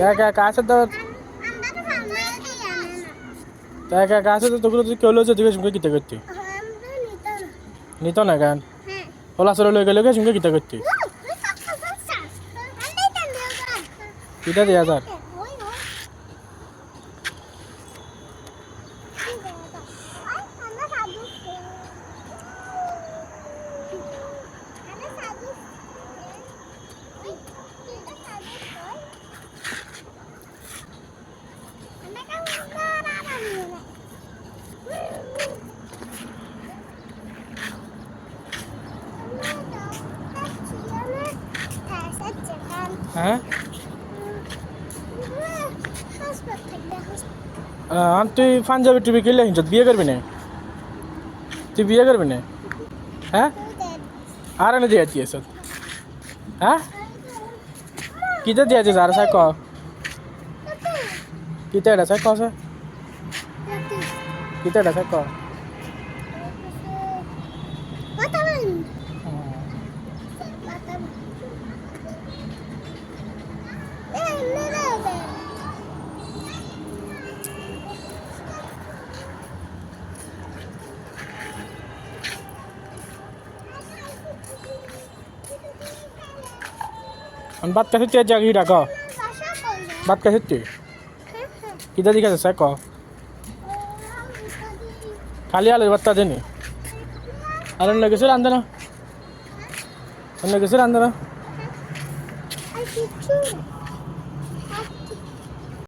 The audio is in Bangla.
একা আছে তো একা আছে তো তোগুলো তুই কেউ লইছে সঙ্গে কিতা করতে নিত না গান ওলা সরে লই গেলে সঙ্গে কিতা করতে কিতা দিয়া যার হ্যাঁ? আর তুই পাঞ্জাবি টুবি কিনলে হিঞ্চত বিয়ে করবি না? তুই বিয়ে করবি না? হ্যাঁ? আর এনে দিয়ে দিয়েছ। হ্যাঁ? কিতা দিয়েছে, আর সাই ক? কিতা এটা সাই কসে কিতা এটা সাই ক? বাচ্চা হচ্ছে জাগিরা ক। বাচ্চা হচ্ছে কিতা দিকে আছে ক। খালি আলের বাচ্চা দেনি আর অন্য কিছু রান্ধে না। অন্য কিছু রান্ধে না।